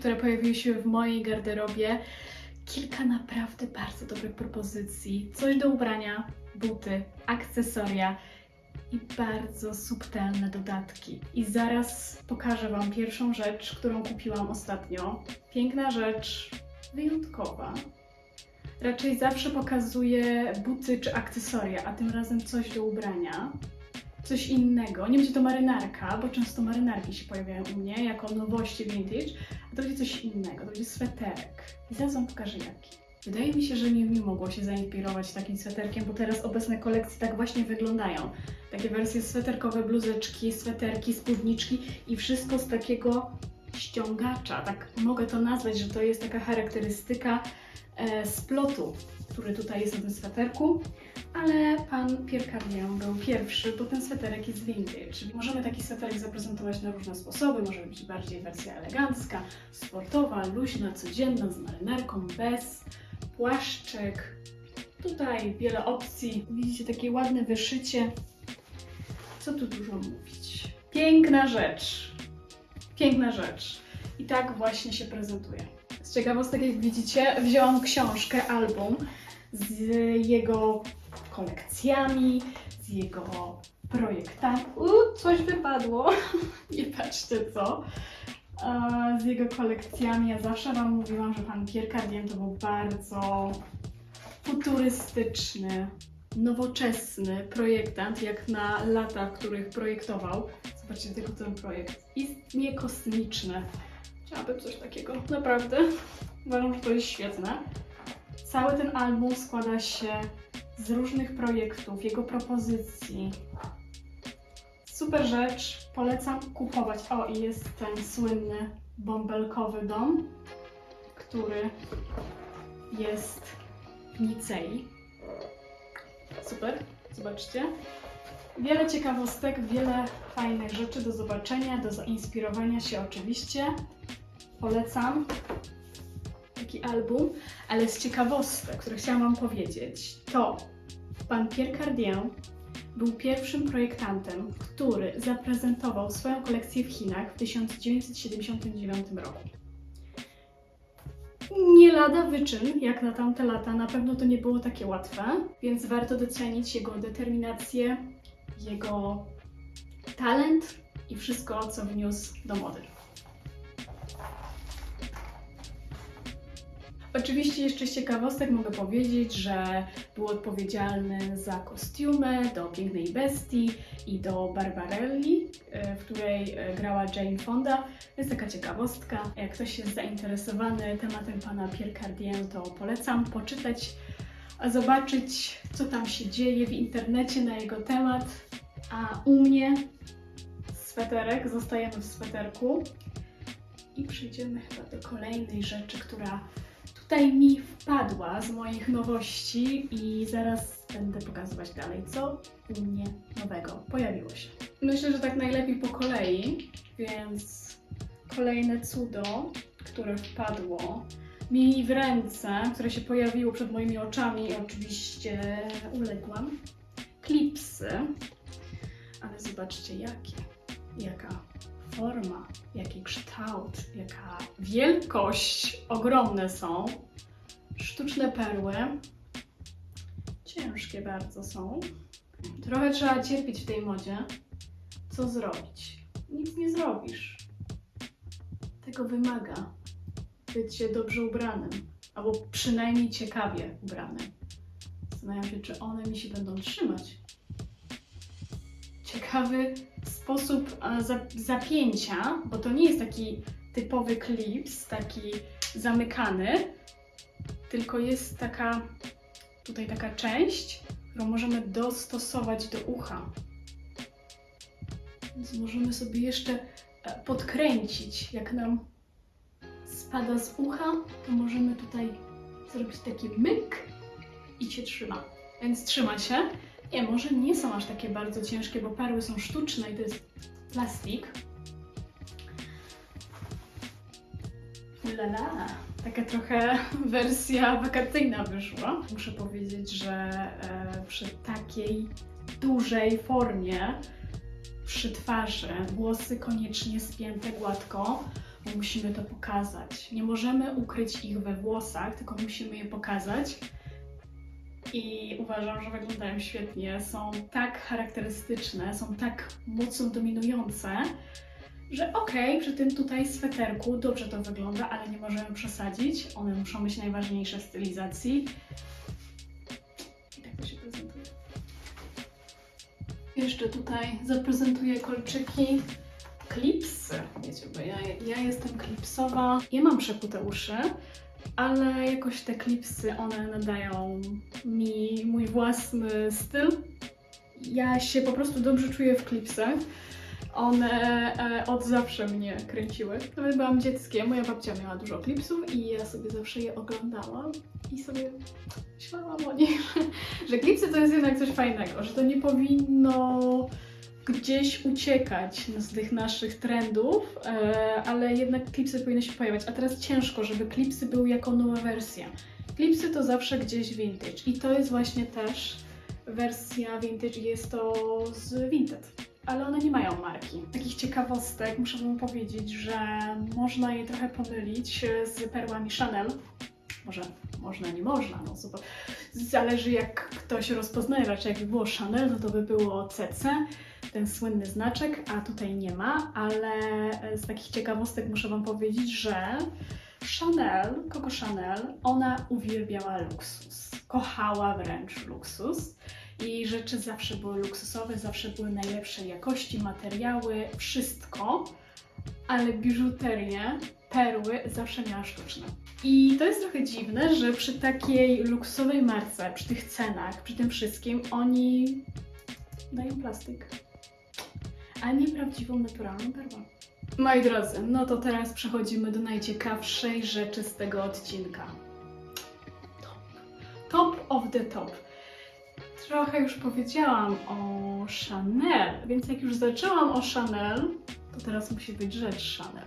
które pojawiły się w mojej garderobie. Kilka naprawdę bardzo dobrych propozycji. Coś do ubrania, buty, akcesoria i bardzo subtelne dodatki. I zaraz pokażę Wam pierwszą rzecz, którą kupiłam ostatnio. Piękna rzecz, wyjątkowa. Raczej zawsze pokazuję buty czy akcesoria, a tym razem coś do ubrania. Coś innego. Nie będzie to marynarka, bo często marynarki się pojawiają u mnie jako nowości vintage, a to będzie coś innego. To będzie sweterek. I zaraz Wam pokażę jaki. Wydaje mi się, że Miu Miu mogło się zainspirować takim sweterkiem, bo teraz obecne kolekcje tak właśnie wyglądają. Takie wersje sweterkowe, bluzeczki, sweterki, spódniczki i wszystko z takiego ściągacza. Tak mogę to nazwać, że to jest taka charakterystyka e, splotu, który tutaj jest na tym sweterku. Ale pan Pierre Cardin był pierwszy, bo ten sweterek jest vintage. Czyli możemy taki sweterek zaprezentować na różne sposoby. Może być bardziej wersja elegancka, sportowa, luźna, codzienna, z marynarką, bez, płaszczyk. Tutaj wiele opcji. Widzicie takie ładne wyszycie. Co tu dużo mówić? Piękna rzecz. Piękna rzecz. I tak właśnie się prezentuje. Z ciekawostek, jak widzicie, wzięłam książkę, album z jego kolekcjami, z jego projektami. U, coś wypadło. Nie patrzcie co. Z jego kolekcjami. Ja zawsze Wam mówiłam, że pan Pierre Cardin to był bardzo futurystyczny, nowoczesny projektant, jak na lata, w których projektował. Zobaczcie tylko ten projekt. Istnie kosmiczny. Chciałabym coś takiego. Naprawdę. Uważam, że to jest świetne. Cały ten album składa się z różnych projektów, jego propozycji. Super rzecz, polecam kupować. O, i jest ten słynny bąbelkowy dom, który jest w Nicei. Super, zobaczcie. Wiele ciekawostek, wiele fajnych rzeczy do zobaczenia, do zainspirowania się oczywiście. Polecam taki album, ale z ciekawostek, które chciałam Wam powiedzieć, to pan Pierre Cardin był pierwszym projektantem, który zaprezentował swoją kolekcję w Chinach w 1979 roku. Nie lada wyczyn, jak na tamte lata, na pewno to nie było takie łatwe, więc warto docenić jego determinację, jego talent i wszystko, co wniósł do mody. Oczywiście jeszcze z ciekawostek mogę powiedzieć, że był odpowiedzialny za kostiumy do Pięknej Bestii i do Barbarelli, e, w której e, grała Jane Fonda. Jest taka ciekawostka. Jak ktoś jest zainteresowany tematem pana Pierre Cardin, to polecam poczytać, a zobaczyć, co tam się dzieje w internecie na jego temat. A u mnie sweterek, zostajemy w sweterku i przejdziemy chyba do kolejnej rzeczy, która tutaj mi wpadła z moich nowości i zaraz będę pokazywać dalej, co u mnie nowego pojawiło się. Myślę, że tak najlepiej po kolei, więc kolejne cudo, które wpadło mi w ręce, które się pojawiło przed moimi oczami i oczywiście uległam. Klipsy, ale zobaczcie jakie, jaka forma, jaki kształt, jaka wielkość, ogromne są. Sztuczne perły, ciężkie bardzo są. Trochę trzeba cierpieć w tej modzie. Co zrobić? Nic nie zrobisz. Tego wymaga bycie dobrze ubranym, albo przynajmniej ciekawie ubranym. Zastanawiam się, czy one mi się będą trzymać. Ciekawy sposób e, za- zapięcia, bo to nie jest taki typowy klips, taki zamykany, tylko jest taka tutaj taka część, którą możemy dostosować do ucha. Więc możemy sobie jeszcze e, podkręcić, jak nam spada z ucha, to możemy tutaj zrobić taki myk i się trzyma. Więc trzyma się. Nie, może nie są aż takie bardzo ciężkie, bo perły są sztuczne i to jest plastik. Ulala, taka trochę wersja wakacyjna wyszła. Muszę powiedzieć, że e, przy takiej dużej formie przy twarzy, włosy koniecznie spięte gładko, bo musimy to pokazać. Nie możemy ukryć ich we włosach, tylko musimy je pokazać. I uważam, że wyglądają świetnie. Są tak charakterystyczne, są tak mocno dominujące, że okej, przy tym tutaj sweterku dobrze to wygląda, ale nie możemy przesadzić. One muszą być najważniejsze w stylizacji. I tak to się prezentuje. Jeszcze tutaj zaprezentuję kolczyki. Klipsy. Wiecie, bo ja, ja jestem klipsowa. Ja mam przekute uszy, ale jakoś te klipsy, one nadają mi mój własny styl. Ja się po prostu dobrze czuję w klipsach. One e, od zawsze mnie kręciły. Nawet byłam dzieckiem, moja babcia miała dużo klipsów i ja sobie zawsze je oglądałam i sobie myślałam o nich, że klipsy to jest jednak coś fajnego, że to nie powinno gdzieś uciekać z tych naszych trendów, e, ale jednak klipsy powinny się pojawiać. A teraz ciężko, żeby klipsy były jako nowa wersja. Klipsy to zawsze gdzieś vintage i to jest właśnie też wersja vintage jest to z Vinted. Ale one nie mają marki. Takich ciekawostek muszę Wam powiedzieć, że można je trochę pomylić z perłami Chanel. Może można, nie można, no zupełnie. Zależy jak ktoś rozpoznaje, raczej jakby było Chanel, no to by było CC, ten słynny znaczek, a tutaj nie ma, ale z takich ciekawostek muszę Wam powiedzieć, że Chanel, Coco Chanel, ona uwielbiała luksus. Kochała wręcz luksus. I rzeczy zawsze były luksusowe, zawsze były najlepszej jakości, materiały, wszystko, ale biżuterię, perły zawsze miała sztuczne. I to jest trochę dziwne, że przy takiej luksusowej marce, przy tych cenach, przy tym wszystkim, oni dają plastik, a nie prawdziwą, naturalną perłę. Moi drodzy, no to teraz przechodzimy do najciekawszej rzeczy z tego odcinka. Top. Top of the top. Trochę już powiedziałam o Chanel, więc jak już zaczęłam o Chanel, to teraz musi być rzecz Chanel.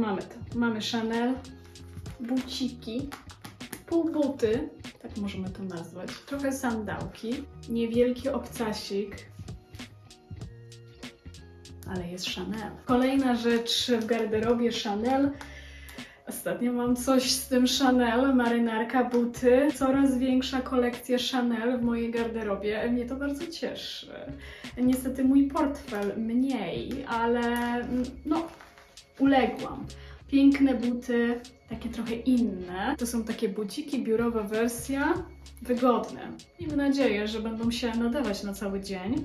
Mamy to. Mamy Chanel, buciki, półbuty, tak możemy to nazwać, trochę sandałki, niewielki obcasik, ale jest Chanel. Kolejna rzecz w garderobie Chanel. Ostatnio mam coś z tym Chanel, marynarka, buty. Coraz większa kolekcja Chanel w mojej garderobie. Mnie to bardzo cieszy. Niestety mój portfel mniej, ale mm, no, uległam. Piękne buty, takie trochę inne. To są takie buciki, biurowa wersja, wygodne. Miejmy nadzieję, że będą się nadawać na cały dzień.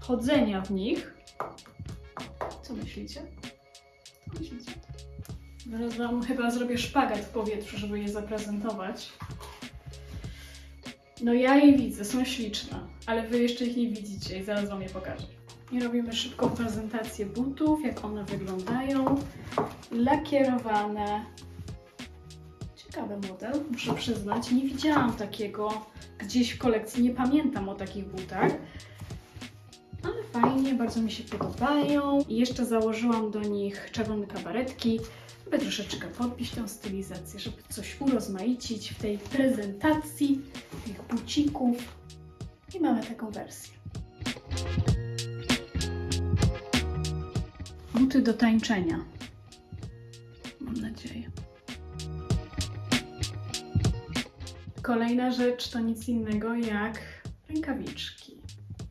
Chodzenia w nich. Co myślicie? Co myślicie? Zaraz wam chyba zrobię szpagat w powietrzu, żeby je zaprezentować. No ja je widzę, są śliczne, ale wy jeszcze ich nie widzicie i zaraz wam je pokażę. I robimy szybką prezentację butów, jak one wyglądają. Lakierowane. Ciekawy model, muszę przyznać. Nie widziałam takiego gdzieś w kolekcji, nie pamiętam o takich butach. Ale fajnie, bardzo mi się podobają. I jeszcze założyłam do nich czerwone kabaretki, żeby troszeczkę podbić tę stylizację, żeby coś urozmaicić w tej prezentacji tych bucików. I mamy taką wersję. Buty do tańczenia. Mam nadzieję. Kolejna rzecz to nic innego jak rękawiczki.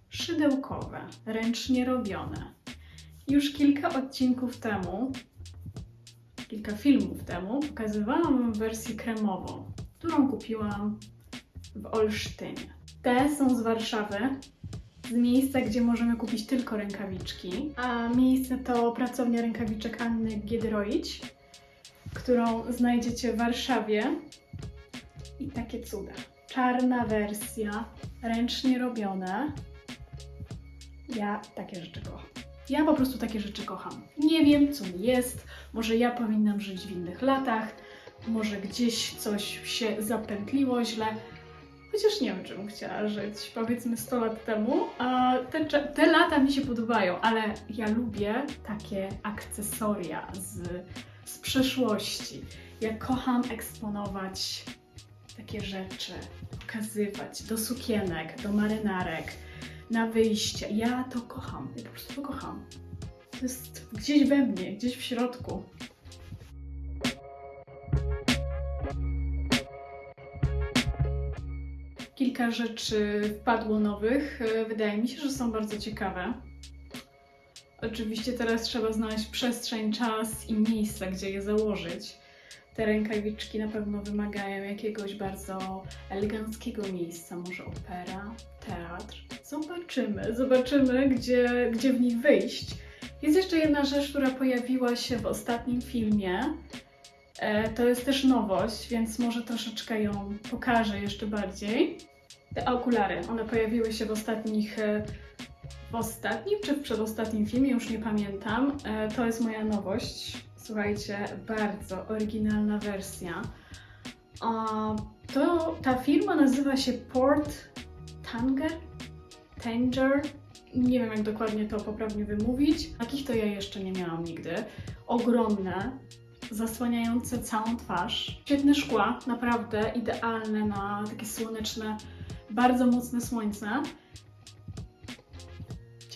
Szydełkowe, ręcznie robione. Już kilka odcinków temu, kilka filmów temu, pokazywałam wam wersję kremową, którą kupiłam w Olsztynie. Te są z Warszawy, z miejsca, gdzie możemy kupić tylko rękawiczki, a miejsce to pracownia rękawiczek Anny Giedroić, którą znajdziecie w Warszawie. I takie cuda. Czarna wersja, ręcznie robione. Ja takie rzeczy kocham. Ja po prostu takie rzeczy kocham. Nie wiem, co mi jest. Może ja powinnam żyć w innych latach. Może gdzieś coś się zapętliło źle. Chociaż nie wiem, czy bym chciała żyć, powiedzmy 100 lat temu. A te, te lata mi się podobają, ale ja lubię takie akcesoria z, z przeszłości. Ja kocham eksponować takie rzeczy, pokazywać do sukienek, do marynarek. na wyjście. Ja to kocham, ja po prostu to kocham. To jest gdzieś we mnie, gdzieś w środku. Kilka rzeczy wpadło nowych. E, Wydaje mi się, że są bardzo ciekawe. Oczywiście teraz trzeba znaleźć przestrzeń, czas i miejsce, gdzie je założyć. Te rękawiczki na pewno wymagają jakiegoś bardzo eleganckiego miejsca, może opera, teatr. Zobaczymy, zobaczymy, gdzie, gdzie w nich wyjść. Jest jeszcze jedna rzecz, która pojawiła się w ostatnim filmie. E, to jest też nowość, więc może troszeczkę ją pokażę jeszcze bardziej. Te okulary, one pojawiły się w ostatnich, e, w ostatnim czy w przedostatnim filmie, już nie pamiętam. E, to jest moja nowość. Słuchajcie, bardzo oryginalna wersja. To, ta firma nazywa się Port Tanger? Tanger? Nie wiem, jak dokładnie to poprawnie wymówić. Takich to ja jeszcze nie miałam nigdy. Ogromne, zasłaniające całą twarz. Świetne szkła, naprawdę idealne na takie słoneczne, bardzo mocne słońce.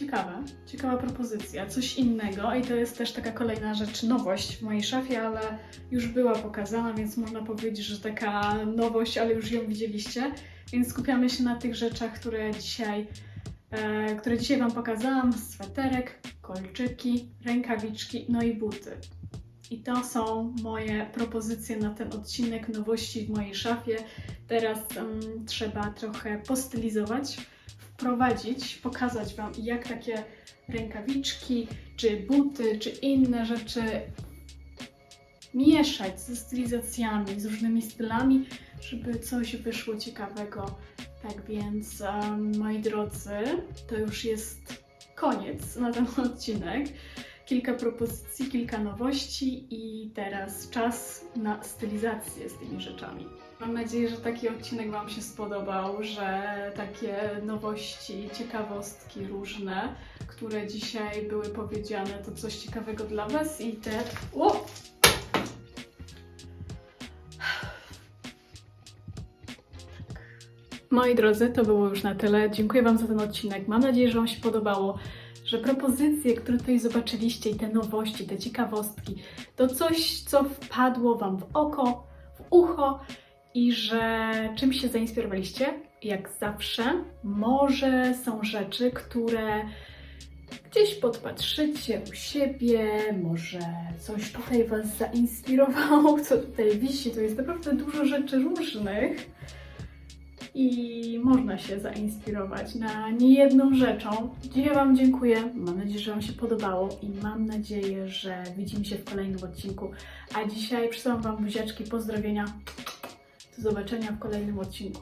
Ciekawe, ciekawa propozycja, coś innego i to jest też taka kolejna rzecz, nowość w mojej szafie, ale już była pokazana, więc można powiedzieć, że taka nowość, ale już ją widzieliście, więc skupiamy się na tych rzeczach, które dzisiaj, e, które dzisiaj Wam pokazałam, sweterek, kolczyki, rękawiczki, no i buty. I to są moje propozycje na ten odcinek nowości w mojej szafie. Teraz mm, trzeba trochę postylizować, wprowadzić, pokazać Wam, jak takie rękawiczki, czy buty, czy inne rzeczy mieszać ze stylizacjami, z różnymi stylami, żeby coś wyszło ciekawego. Tak więc, em, moi drodzy, to już jest koniec na ten odcinek. Kilka propozycji, kilka nowości i teraz czas na stylizację z tymi rzeczami. Mam nadzieję, że taki odcinek Wam się spodobał, że takie nowości, ciekawostki różne, które dzisiaj były powiedziane, to coś ciekawego dla Was i te. O! Moi drodzy, to było już na tyle. Dziękuję Wam za ten odcinek. Mam nadzieję, że Wam się podobało, że propozycje, które tutaj zobaczyliście i te nowości, te ciekawostki, to coś, co wpadło Wam w oko, w ucho i że czymś się zainspirowaliście. Jak zawsze, może są rzeczy, które gdzieś podpatrzycie u siebie, może coś tutaj Was zainspirowało, co tutaj wisi. To jest naprawdę dużo rzeczy różnych i można się zainspirować na niejedną rzeczą. Dzisiaj Wam dziękuję. Mam nadzieję, że Wam się podobało i mam nadzieję, że widzimy się w kolejnym odcinku. A dzisiaj przysyłam Wam buziaczki, pozdrowienia. Zobaczenia w kolejnym odcinku.